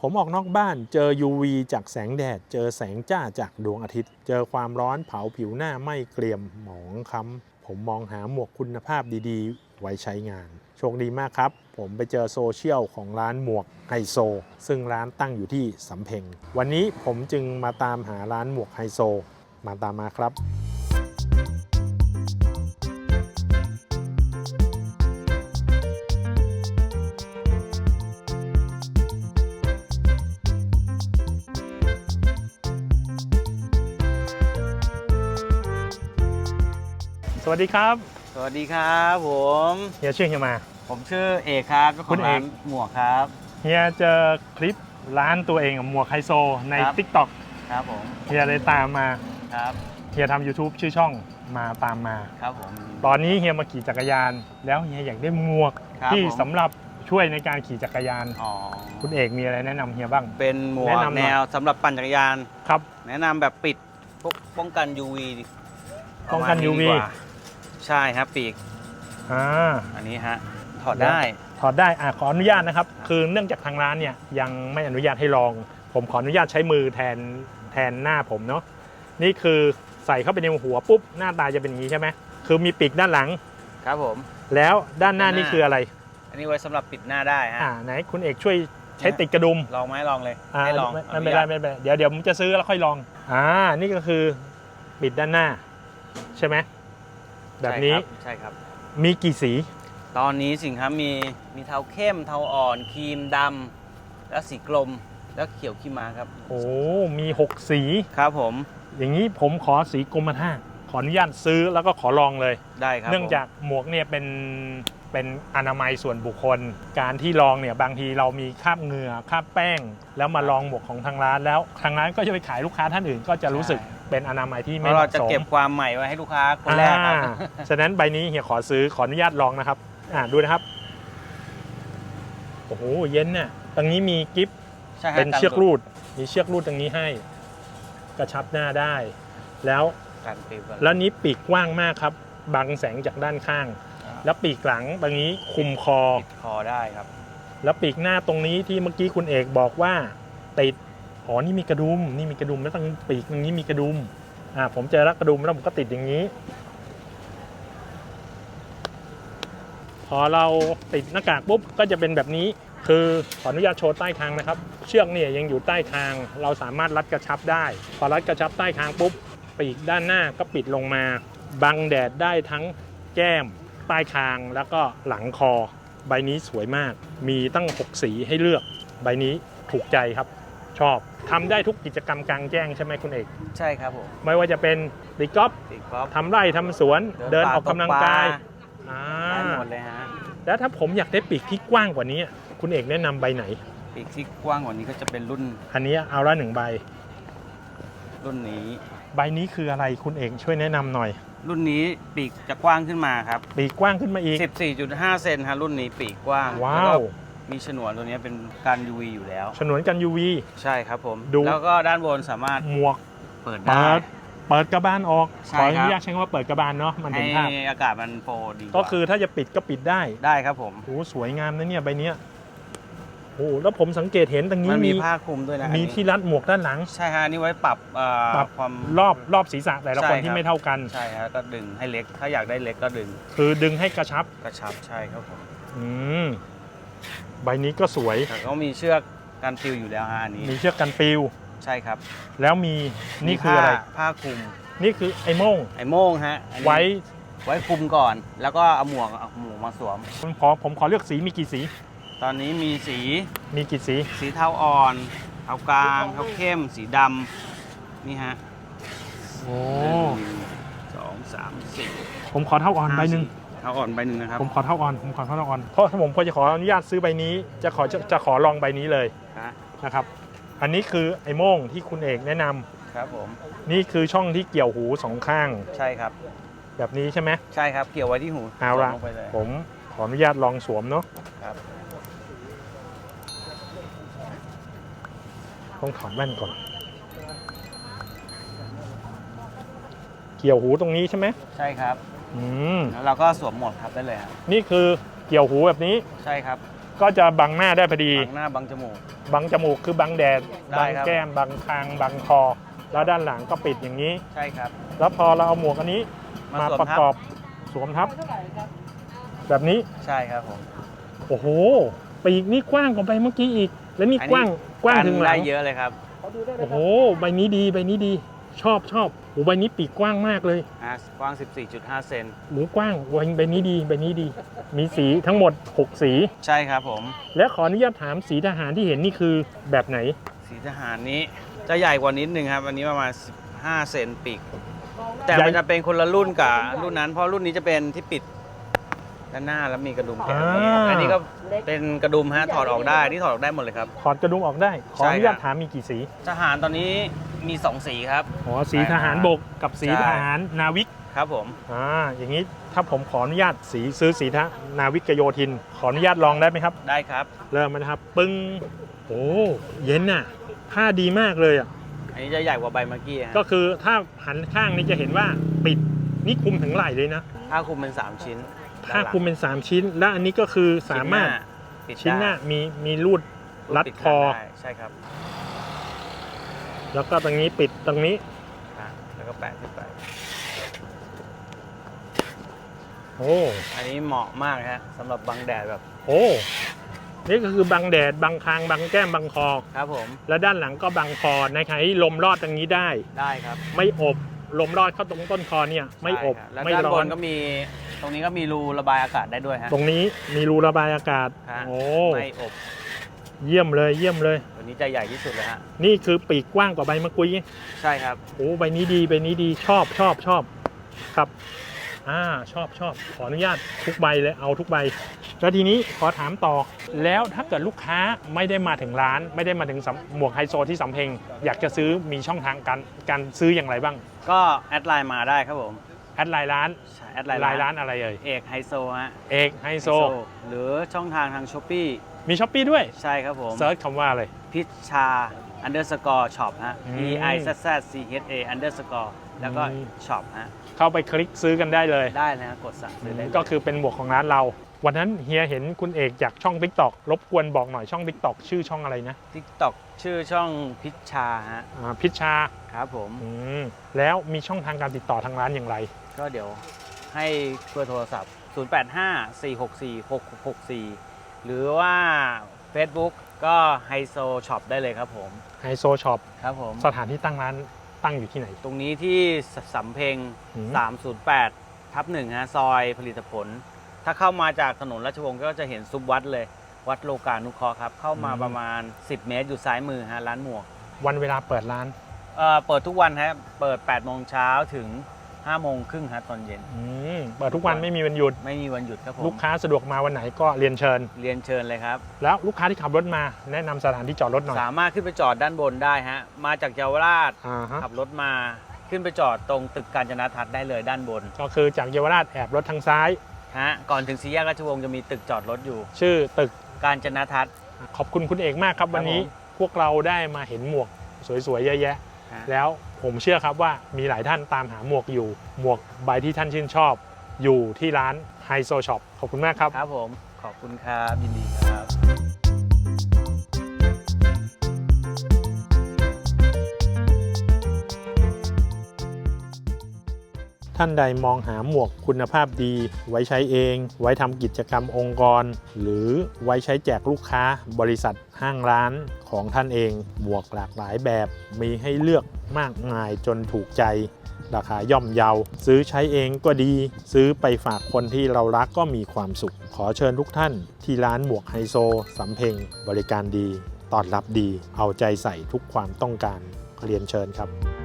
ผมออกนอกบ้านเจอ UV จากแสงแดด เจอแสงจ้าจากดวงอาทิตย์ เจอความร้อนเผาผิวหน้าไม่เกรียมหมองค้ำผมมองหาหมวกคุณภาพดีๆ ไว้ใช้งาน โชคดีมากครับ ผมไปเจอโซเชียลของร้านหมวกไฮโซ ซึ่งร้านตั้งอยู่ที่สำเพ็ง วันนี้ผมจึงมาตามหาร้านหมวกไฮโซ มาตามมาครับ สวัสดีครับสวัสดีครับผม เฮียชื่อเฮียมา ผมชื่อเอกครับเจ้าขคุองณเอก ร้านหมวกครับ เฮียเจอคลิปร้านตัวเองกับหมวกไฮโซใน ครับ TikTok ครับผมเฮียเลยตามมาครับเฮียทำ YouTube ชื่อช่องมาตามมา ครับผม ตอนนี้เฮียมาขี่จักรยาน แล้วเฮียอยากได้หมวกครับที่ผม สำหรับช่วยในการขี่จักรยาน อ๋อคุณเอกมีอะไรแนะนำเฮียบ้าง เป็นหมวแนะกนำหน่อย แนวสำหรับปั่นจักรยาน ครับ แนะนำแบบปิดพวกป้องกัน UV ป้องกัน ประมาณ UV ดีว่า ใช่ครับปีกอ่า อันนี้ฮะถอดได้ ถอดได้อะขออนุญาตนะครับ คือเนื่องจากทางร้านเนี่ยยังไม่อนุญาตให้ลอง ผมขออนุญาตใช้มือแทนแทนหน้าผมเนาะ นี่คือใส่เข้าไปในหัวปุ๊บหน้าตาจะเป็นอย่างนี้ใช่ไหม คือมีปีกด้านหลัง ครับผม แล้วด้านหน้าด้านหน้านี่คืออะไร อันนี้ไว้สำหรับปิดหน้าได้ฮะ อ่าไหนคุณเอกช่วยใช้ติดกระดุมลองไหมลองเลยอ่าให้ลองไม่อไม่นุเป็นไรญาตไม่เป็นไรเดี๋ยวเดี๋ยวผมจะซื้อแล้วค่อยลอง อ่า นี่ก็คือปิดด้านหน้า ใช่ไหม แบบนี้ ใช่ครับ มีกี่สี ตอนนี้สินค้ามีมีเทาเข้มเทาอ่อนครีมดำแล้วสีกลมแล้วเขียวขี้ม้าครับ โอ้ มี 6 สี ครับผม อย่างนี้ผมขอสีกรมท่าขออนุญาตซื้อแล้วก็ขอลองเลย ได้ครับเนื่องจากหมวกเนี่ยเป็นเป็นอนามัยส่วนบุคคล การที่ลองเนี่ยบางทีเรามีคราบเหงื่อคราบแป้ง แล้วมาลองหมวกของทางร้านแล้ว ทางร้านก็จะไปขายลูกค้าท่านอื่นก็จะรู้สึก เป็นอนามัยที่เพไม่ราะเหเรามาะจะสมเก็บความใหม่ไว้ให้ลูกค้าคนแรกครับ อ่าฉะนั้นใบนี้เฮียขอซื้อขออนุญาตลองนะครับอ่าดูนะครับโอ้โหเย็นน่ะตรงนี้มีกิฟต์ใช่ฮะเป็นเชือกรูด มีเชือกรูดตรงนี้ให้ กระชับหน้าได้ แล้วกันปิวกันแล้วนี้ปีกกว้างมากครับ บังแสงจากด้านข้าง แล้วปีกหลังตรงนี้คุมคอ ปิดคอได้ครับ แล้วปีกหน้าตรงนี้ที่เมื่อกี้คุณเอกบอกว่า ติด อ๋อนี่มีกระดุมนี่มีกระดุมแล้วตรงปีกตรงนี้มีกระดุมอ่าผมเจอแล้วกระดุมแล้วผมก็ติดอย่างนี้ พอเราติดหน้ากากปุ๊บก็จะเป็นแบบนี้คือขออนุญาตโชว์ใต้คางนะครับ เชือกเนี่ยยังอยู่ใต้คาง เราสามารถรัดกระชับได้ พอรัดกระชับใต้คางปุ๊บปีกด้านหน้าก็ปิดลงมา บังแดดได้ทั้งแก้ม ใต้คางแล้วก็หลังคอ ใบนี้สวยมาก มีตั้ง 6 สีให้เลือก ใบนี้ถูกใจครับ ชอบทำได้ทุกกิจกรรมกลางแจ้งใช่ไหมคุณเอก ใช่ครับผมไม่ว่าจะเป็นตีกอล์ฟปิดกอล์ฟทำไร่ทำสวนเดินออกกำลังกายอ่าได้หมดเลยฮะแล้วถ้าผมอยากได้ปีกที่กว้างกว่านี้ คุณเอกแนะนำใบไหน ปีกที่กว้างกว่านี้ก็จะเป็นรุ่นอันนี้เอาละหนึ่งใบ รุ่นนี้ ใบนี้คืออะไรคุณเอกช่วยแนะนำหน่อย รุ่นนี้ปีกจะกว้างขึ้นมาครับ ปีกกว้างขึ้นมาอีก 14.5 เซนฮะรุ่นนี้ปีกกว้างว้าแล้วก็ว มีฉนวนตัวนี้เป็นการ UV อยู่แล้ว ฉนวนกัน UV ใช่ครับผม ดู แล้วก็ด้านบนสามารถหมวกเปิดเปิได้ดเปิดกระบาลออกใช่ขอครับอนุญาตใช้คำว่าเปิดกระบาลเนาะมันให้เห็นภาพอากาศมันโฟร์ดีว่าก็คือถ้าจะปิดก็ปิดได้ได้ครับผม โอ้สวยงามนะเนี่ยใบเนี้ยโอ้แล้วผมสังเกตเห็นตรงนี้มันมีมีผ้าคลุมด้วยนะมีอันนี้ที่รัดหมวกด้านหลัง ใช่ฮะอันนี่ไว้ปรับเอ่อปรับ ความ รอบรอบศีรษะแต่ละใช่คนครับ ที่ไม่เท่ากัน ใช่ฮะก็ดึงให้เล็ก ถ้าอยากได้เล็กก็ดึงคือดึงให้กระชับ กระชับใช่ครับผม อืม ใบนี้ก็สวย แต่ก็มีเชือกกันฟิวอยู่แล้วฮะอันนี้มีเชือกกันปิว ใช่ครับแล้วมีนี่คืออะไรมีผ้าผ้าคลุมนี่คือไอ้โม่งไอ้โม่งฮะอันนี้ไว้ไว้คลุมก่อน แล้วก็เอาหมวกเอาหมวกมาสวม ผมขอผมขอเลือกสีมีกี่สี ตอนนี้มีสีมีกี่สี สีเทาอ่อนเทากลางเทาเข้ม สีดำนี่ฮะโอ้ หนึ่งสองสามสี่ผมขอเท่าอ่อนใบหนึ่งเทาอ่อนใบหนึ่งนะครับผมขอเท่าอ่อนผมขอเท่าอ่อนเพราะถ้าผมพอจะขออนุญาตซื้อใบนี้ จะขอจะจะขอลองใบนี้เลยฮะนะครับ อันนี้คือไอ้โม่งที่คุณเอกแนะนำครับผมนี่คือช่องที่เกี่ยวหูสองข้าง ใช่ครับ แบบนี้ใช่ไหม ใช่ครับเกี่ยวไว้ที่หูเอาละสวมงไปเลย ผมขออนุญาตลองสวมเนาะครับ ต้องถอดแว่นก่อน เกี่ยวหูตรงนี้ใช่ไหมใช่ครับ อืมแล้วเราก็สวมหมดครับได้เลยครับนี่คือเกี่ยวหูแบบนี้ ใช่ครับก็จะบังหน้าได้พอดี บังหน้าบังจมูก บังจมูกคือบังแดด ได้บังครับ แก้ม บังคาง บังคอ แล้วด้านหลังก็ปิดอย่างนี้ ใช่ครับ แล้วพอเราเอาหมวกอันนี้มามาสวมประทับกอบสวมทับ แบบนี้ ใช่ครับผม โอ้โห ปีกนี่กว้างกว่าใบเมื่อกี้อีก แล้วนี่อันนี้ กว้างกว้างถึงหลัได้งเยอะเลยครับ โอ้โห ใบนี้ดี ใบนี้ดี ชอบชอบ โอ้ใบนี้ปีกกว้างมากเลยอะกว้าง 14.5 เซนหมูกว้างใบใบนี้ดีใบนี้ดี มีสีทั้งหมด 6 สี ใช่ครับผม และขออนุญาตถามสีทหารที่เห็นนี่คือแบบไหน สีทหารนี้จะใหญ่กว่านิดนึงครับ อันนี้ประมาณ 15 เซนปีก แต่ใหญ่มันจะเป็นคนละรุ่นกับรุ่นนั้น เพราะรุ่นนี้จะเป็นที่ปิดด้านหน้าแล้วมีกระดุมแกะแบบนี้อ่า อันนี้ก็เป็นกระดุมฮะถอดออกได้นี่ถอดออกได้หมดเลยครับ ถอดกระดุมออกได้ ขออนุญาตใช่ครับ ถามมีกี่สี ทหารตอนนี้ มี 2 สีครับ อ๋อสีทหารบกกับสีใช่ทหารนาวิกครับผมอ่าอย่างนี้ถ้าผมขออนุญาตสีซื้อสีทหารนาวิกโยธิน ขออนุญาตลองได้ไหมครับ ได้ครับ เริ่มมันนะครับ ปึ้งโอ้เย็นน่ะผ้าดีมากเลยอะอันนี้จะใหญ่กว่าใบเมื่อกี้ฮะก็คือถ้าหันข้างนี่จะเห็นว่าปิดนี่คุมถึงไหล่เลยนะผ้าคลุมเป็น 3 ชิ้นผ้าคลุมเป็น 3 ชิ้น และอันนี้ก็คือสามารถปิดชิ้นหน้ามีมีรูดได้รัดปิคอได้ใช่ครับ แล้วก็ตรงนี้ปิดตรงนี้อะแล้วก็แปะขึ้นไป โอ้อันนี้เหมาะมากฮะสำหรับบังแดดแบบโอ้นี่ก็คือบังแดดบังคางบังแก้มบังคอ ครับผมแล้วด้านหลังก็บังคอในขณะที่ลมรอดตรงนี้ได้ ได้ครับไม่อบลมรอดเข้าตรงต้นคอเนี่ยไม่อบใช่ครับแล้วไม่ด้านร้บอน นก็มีตรงนี้ก็มีรูระบายอากาศได้ด้วยฮะตรงนี้มีรูระบายอากาศฮะโอ้ไม่อบ เยี่ยมเลยเยี่ยมเลย ตัวนี้จะใหญ่ที่สุดเลยฮะ นี่คือปีกกว้างกว่าใบมะกรูดใช่ครับ โอ้ใบนี้ดีใบนี้ดีชอบชอบชอบครับอ่าชอบชอบขออนุญาตทุกใบเลยเอาทุกใบ แล้วทีนี้ขอถามต่อ แล้วถ้าเกิดลูกค้าไม่ได้มาถึงร้าน ไม่ได้มาถึงสำหมวกไฮโซที่สำเพ็งอยากจะซื้อมีช่องทางการการซื้ออย่างไรบ้าง ก็แอดไลน์มาได้ครับผม แอดไลน์ร้านใช่แอดไลน์ไลน์ร้านอะไรเอ่ยเอกไฮโซฮะเอกไฮโซ หรือช่องทางทางช้อปปี้ มีช้อปปีด้วยใช่ครับผมเซิร์ชคำว่าอะไรพิชชา underscore shop ฮะอืม P I Z Z C H A underscore แล้วก็อืม shop ฮะ เข้าไปคลิกซื้อกันได้เลย ได้นะฮะกดสั่งซื้อได้เลยก็คือเป็นหมวกของร้านเรา วันนั้นเฮียเห็นคุณเอกจากช่อง t ิ k t o k รบกวนบอกหน่อยช่อง t ิ k t o k ชื่อช่องอะไรนะทิกตอกชื่อช่องพิชชาฮะอ่าพิชชาครับผมอืมแล้วมีช่องทางการติดต่อทางร้านอย่างไร ก็เดี๋ยวให้เบอร์โทรศัพท์ 0854646664 หรือว่า Facebook ก็ไฮโซช็อปได้เลยครับผม ไฮโซช็อปครับผม สถานที่ตั้งร้านตั้งอยู่ที่ไหน ตรงนี้ที่สสำเพ็ง อืม 308 ทับหนึ่งฮะซอยผลิตผล ถ้าเข้ามาจากถนนราชวงศ์ก็จะเห็นซุปวัดเลย วัดโลกานุเคราะห์ครับ เข้ามาประมาณ 10 เมตรอยู่ซ้ายมือฮะร้านหมวกวันเวลาเปิดร้าน เอ่อเปิดทุกวันฮะเปิด8โมงเช้าถึง 5โมงครึ่งฮะตอนเย็น อืมเปิดทุกวันไม่มีวันหยุด ไม่มีวันหยุดครับผมลูกค้าสะดวกมาวันไหนก็เรียนเชิญ เรียนเชิญเลยครับ แล้วลูกค้าที่ขับรถมาแนะนำสถานที่จอดรถหน่อย สามารถขึ้นไปจอดด้านบนได้ฮะ มาจากเยาวราชอ่าฮะ ขับรถมาขึ้นไปจอดตรงตึกการจนาทัศน์ได้เลยด้านบนก็คือจากเยาวราชแอบรถทางซ้าย ฮะก่อนถึงสี่แยกราชวงศ์จะมีตึกจอดรถอยู่ ชื่อตึก การจนาทัศน์ ขอบคุณคุณเอกมากครับ วันนี้ผมพวกเราได้มาเห็นหมวกสวยๆเยอะแยะฮะ แล้วผมเชื่อครับว่ามีหลายท่านตามหาหมวกอยู่ หมวกใบที่ท่านชื่นชอบ อยู่ที่ร้านไฮโซช็อปขอบคุณมากครับ ครับผม ขอบคุณครับ ยินดีครับ ท่านใดมองหาหมวกคุณภาพดี ไว้ใช้เอง ไว้ทำกิจกรรมองค์กร หรือไว้ใช้แจกลูกค้า บริษัทห้างร้านของท่านเอง หมวกหลากหลายแบบ มีให้เลือกมากมายจนถูกใจ ราคาย่อมเยา ซื้อใช้เองก็ดี ซื้อไปฝากคนที่เรารักก็มีความสุข ขอเชิญทุกท่าน ที่ร้านหมวกไฮโซสำเพ็งบริการดีต้อนรับดี เอาใจใส่ทุกความต้องการเรียนเชิญครับ